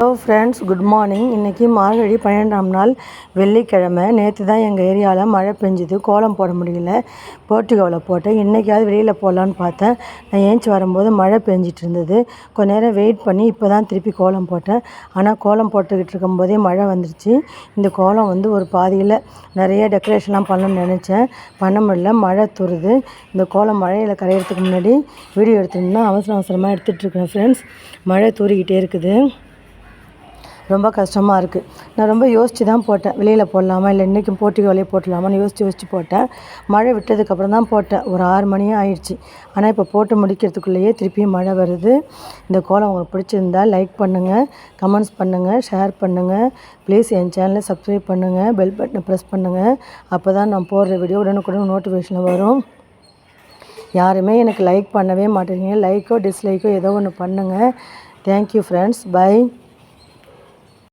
Hello friends good morning இன்றைக்கி மார்கழி பன்னெண்டாம் நாள் வெள்ளிக்கிழமை. நேற்று தான் எங்கள் ஏரியாவில் மழை பெஞ்சுது. கோலம் போட முடியல. போர்ட்டிகோவில் போட்டேன். இன்றைக்காவது வெளியில் போகலான்னு பார்த்தேன். நான் ஏஞ்சி வரும்போது மழை பெஞ்சிட்டு இருந்தது. கொஞ்ச நேரம் வெயிட் பண்ணி இப்போ தான் திருப்பி கோலம் போட்டேன். ஆனால் கோலம் போட்டுக்கிட்டு இருக்கும்போதே மழை வந்துருச்சு. இந்த கோலம் வந்து ஒரு பாதியில் நிறைய டெக்கரேஷன்லாம் பண்ணணும்னு நினச்சேன். பண்ண முடியல. மழை துருது. இந்த கோலம் மழையில் கரையிறதுக்கு முன்னாடி வீடியோ எடுத்துருந்தேன். அவசர அவசரமாக எடுத்துகிட்டு இருக்கேன் ஃப்ரெண்ட்ஸ் மழை தூறிக்கிட்டே இருக்குது. ரொம்ப கஷ்டமாக இருக்குது நான் ரொம்ப யோசித்து தான் போட்டேன். வெளியில் போடலாமா? இல்லை இன்றைக்கும் போட்டிக்கு வெளியே போட்டலாமான்னு யோசித்து யோசித்து போட்டேன். மழை விட்டதுக்கப்புறம் தான் போட்டேன். ஒரு ஆறு மணியே ஆயிடுச்சு. ஆனால் இப்போ போட்டு முடிக்கிறதுக்குள்ளேயே திருப்பியும் மழை வருது. இந்த கோலம் உங்களுக்கு பிடிச்சிருந்தா லைக் பண்ணுங்கள் கமெண்ட்ஸ் பண்ணுங்கள் ஷேர் பண்ணுங்கள் ப்ளீஸ் என் சேனலை சப்ஸ்கிரைப் பண்ணுங்கள் பெல் பட்டனை ப்ரெஸ் பண்ணுங்கள் அப்போ தான் நான் போடுற வீடியோ உடனுக்குடன் நோட்டிஃபிகேஷன் வரும். யாருமே எனக்கு லைக் பண்ணவே மாட்டேங்கிறீங்க. லைக்கோ டிஸ்லைக்கோ ஏதோ ஒன்று பண்ணுங்கள் தேங்க்யூ ஃப்ரெண்ட்ஸ் பை